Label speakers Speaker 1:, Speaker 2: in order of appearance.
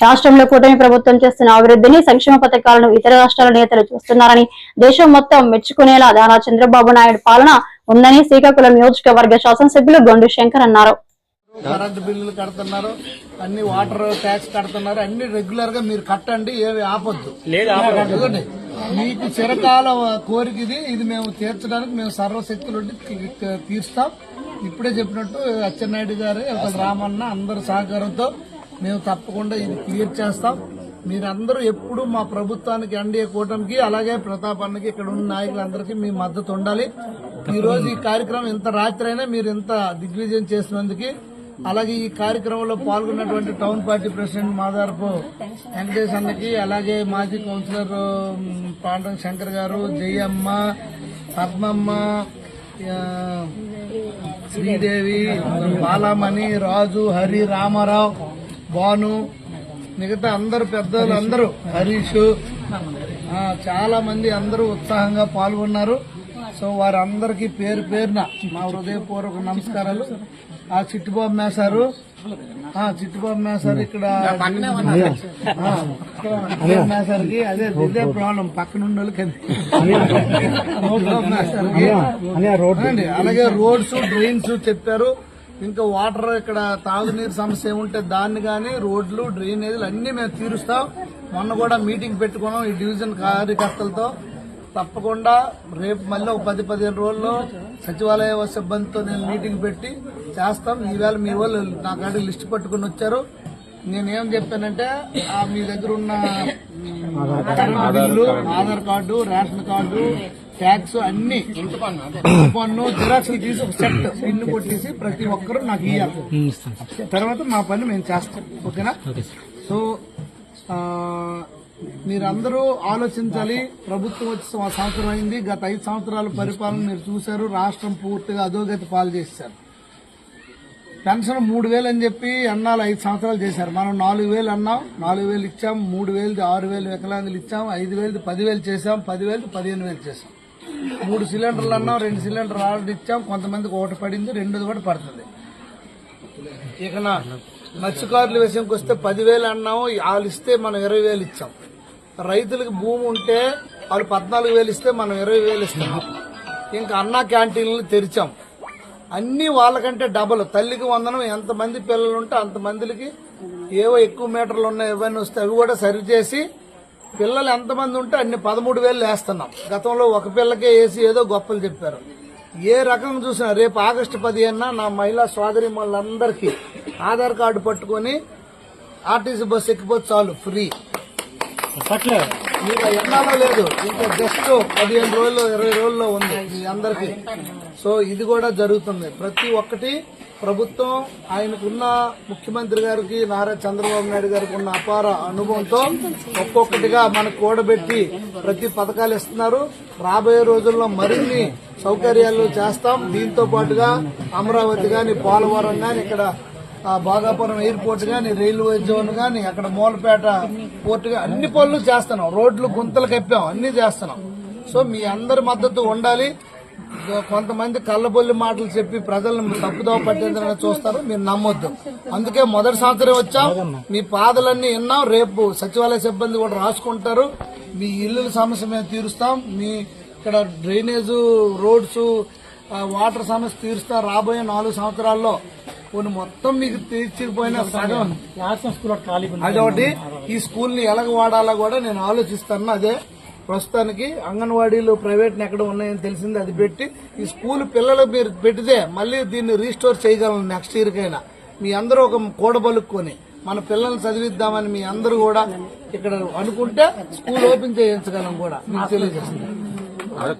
Speaker 1: రాష్ట్రంలో కూటమి ప్రభుత్వం చేస్తున్న అభివృద్ధిని సంక్షేమ పథకాలను ఇతర రాష్ట్రాల నేతలు చూస్తున్నారని దేశం మొత్తం మెచ్చుకునేలా దానా చంద్రబాబు నాయుడు పాలన ఉందని శ్రీకాకుళం నియోజకవర్గ శాసనసభ్యులు గొండు శంకర్ అన్నారు.
Speaker 2: కరెంట్ బిల్లులు కడుతున్నారు అన్ని వాటర్ ట్యాక్స్ కడుతున్నారు అన్ని రెగ్యులర్గా మీరు కట్టండి ఏవి ఆపొద్దు. మీకు చిరకాల కోరిక ఇది ఇది మేము తీర్చడానికి మేము సర్వశక్తులు తీరుస్తాం. ఇప్పుడే చెప్పినట్టు అచ్చెన్నాయుడు గారు ఒక రామన్న అందరి సహకారంతో మేము తప్పకుండా ఇది క్లియర్ చేస్తాం. మీరందరూ ఎప్పుడు మా ప్రభుత్వానికి ఎన్డీఏ కూటమికి అలాగే ప్రతాపానికి ఇక్కడ ఉన్న నాయకులందరికీ మీ మద్దతు ఉండాలి. ఈ రోజు ఈ కార్యక్రమం ఇంత రాత్రి అయినా మీరు ఇంత దిగ్విజయం చేసినందుకు అలాగే ఈ కార్యక్రమంలో పాల్గొన్నటువంటి town party president Madarapu Venkatesh అన్నకి అలాగే మాజీ కౌన్సిలర్ పాండ్రం శంకర్ గారు జయమ్మ పద్మమ్మ శ్రీదేవి బాలామణి రాజు హరి రామారావు భాను మిగతా అందరు పెద్దలు అందరూ హరీష్ ఆ, చాలా మంది అందరూ ఉత్సాహంగా పాల్గొన్నారు సో వారందరికీ పేరు పేరున మా హృదయపూర్వక నమస్కారాలు ఆ చిట్టుబాబు మేసారు ఆ చిట్టుబాబు మేసారు ఇక్కడ మేసారుకి అదే ఇదే ప్రాబ్లం పక్కన. అవునండి. అలాగే రోడ్స్ డ్రైన్స్ చెప్పారు ఇంకా వాటర్ ఇక్కడ తాగునీరు సమస్య ఏముంటే దాన్ని గాని రోడ్లు డ్రైనేజీలు అన్ని మేము తీరుస్తాం. మొన్న కూడా మీటింగ్ పెట్టుకున్నాం ఈ డివిజన్ కార్యకర్తలతో. తప్పకుండా రేపు మళ్ళీ ఒక పది పదిహేను రోజుల్లో సచివాలయ సిబ్బందితో నేను మీటింగ్ పెట్టి చేస్తాం. ఈవేళ మీ వాళ్ళు నా కాడ లిస్ట్ పట్టుకుని వచ్చారు. నేనేం చెప్పానంటే మీ దగ్గర ఉన్న Aadhaar card ration card tax అన్ని. పన్ను జిరాక్స్ తీసి ఒక సెట్ పిన్ కొట్టేసి ప్రతి ఒక్కరూ నాకు ఇవ్వాలి తర్వాత మా పని మేము చేస్తాం. ఓకేనా? సో మీరందరూ ఆలోచించాలి. ప్రభుత్వం వచ్చి సంవత్సరం అయింది. గత ఐదు సంవత్సరాల పరిపాలన మీరు చూశారు. రాష్ట్రం పూర్తిగా అధోగతి పాలు చేశారు. పెన్షన్ మూడు వేలు అని చెప్పి అన్నాలు ఐదు సంవత్సరాలు చేశారు. మనం నాలుగు వేలు అన్నాం. నాలుగు వేలు ఇచ్చాం. మూడు వేలది ఆరు వేలు వికలాంగులు ఇచ్చాం. ఐదు వేలది పదివేలు చేసాం పదివేలు పదిహేను వేలు చేసాం మూడు సిలిండర్లు అన్నాం రెండు సిలిండర్ ఆర్డర్ ఇచ్చాం కొంతమందికి ఒకటి పడింది రెండోది కూడా పడుతుంది. ఇక నా మత్స్యకారుల విషయంకి వస్తే పదివేలు అన్నాము వాళ్ళు ఇస్తే మనం ఇరవై వేలు ఇచ్చాం. రైతులకు భూమి ఉంటే వాళ్ళు పద్నాలుగు వేలు ఇస్తే మనం ఇరవై వేలు ఇస్తాం. ఇంకా అన్నా క్యాంటీన్లు తెరిచాం. అన్ని వాళ్ళకంటే డబుల్. తల్లికి వందనం ఎంతమంది పిల్లలు ఉంటే అంతమందికి ఏవో ఎక్కువ మీటర్లు ఉన్నాయి ఇవన్నీ వస్తే అవి కూడా సరి చేసి పిల్లలు ఎంతమంది ఉంటే అన్ని పదమూడు వేలు వేస్తున్నాం గతంలో ఒక పిల్లకే వేసి ఏదో గొప్పలు చెప్పారు. ఏ రకం చూసినా రేపు ఆగస్టు పదిహేన నా మహిళా సోదరి వాళ్ళందరికీ ఆధార్ కార్డు పట్టుకొని ఆర్టీసీ బస్సు ఎక్కిపోతే చాలు ఫ్రీ. మీకు ఎన్నాలో లేదు. ఇంకా జస్ట్ పదిహేను రోజులు ఇరవై రోజుల్లో ఉంది మీ అందరికీ. సో ఇది కూడా జరుగుతుంది. ప్రతి ఒక్కటి ప్రభుత్వం ఆయనకున్న ముఖ్యమంత్రి గారికి నారా చంద్రబాబు నాయుడు గారికి ఉన్న అపార అనుభవంతో ఒక్కొక్కటిగా మనకు కూడబెట్టి ప్రతి పథకాలు ఇస్తున్నారు. రాబోయే రోజుల్లో మరిన్ని సౌకర్యాలు చేస్తాం. దీంతో పాటుగా అమరావతి గాని పోలవరం గాని ఇక్కడ బాగాపురం ఎయిర్పోర్ట్ కానీ రైల్వే జోన్ కానీ అక్కడ మూలపేట పోర్ట్ కానీ అన్ని పనులు చేస్తున్నాం. రోడ్లు గుంతలు కప్పాం అన్ని చేస్తున్నాం. సో మీ అందరి మద్దతు ఉండాలి. కొంతమంది కళ్ళబొల్లి మాటలు చెప్పి ప్రజలను తప్పుదోవ పట్టేందుకు చూస్తారు. మీరు నమ్మొద్దు. అందుకే మొదటి సంవత్సరం వచ్చాం. మీ పాదలన్నీ విన్నాం. రేపు సచివాలయ సిబ్బంది కూడా రాసుకుంటారు. మీ ఇల్లుల సమస్య మేము తీరుస్తాం. మీ ఇక్కడ డ్రైనేజ్ రోడ్స్ వాటర్ సమస్య తీరుస్తాం రాబోయే నాలుగు సంవత్సరాల్లో. కొన్ని మొత్తం మీకు తీర్చిపోయిన సగం. అదొకటి. ఈ స్కూల్ని ఎలాగ వాడాలో కూడా నేను ఆలోచిస్తాను. అదే ప్రస్తుతానికి అంగన్వాడీలు ప్రైవేట్ ఎక్కడ ఉన్నాయని తెలిసింది అది పెట్టి ఈ స్కూల్ పిల్లలు మీరు పెట్టితే మళ్ళీ దీన్ని రీస్టోర్ చేయగలను నెక్స్ట్ ఇయర్ కైనా మీ అందరూ ఒక కూడబలుక్కొని మన పిల్లల్ని చదివిద్దామని మీ అందరూ కూడా ఇక్కడ అనుకుంటే స్కూల్ ఓపెన్ చేయించగలం కూడా. మీకు తెలియజేస్తుంది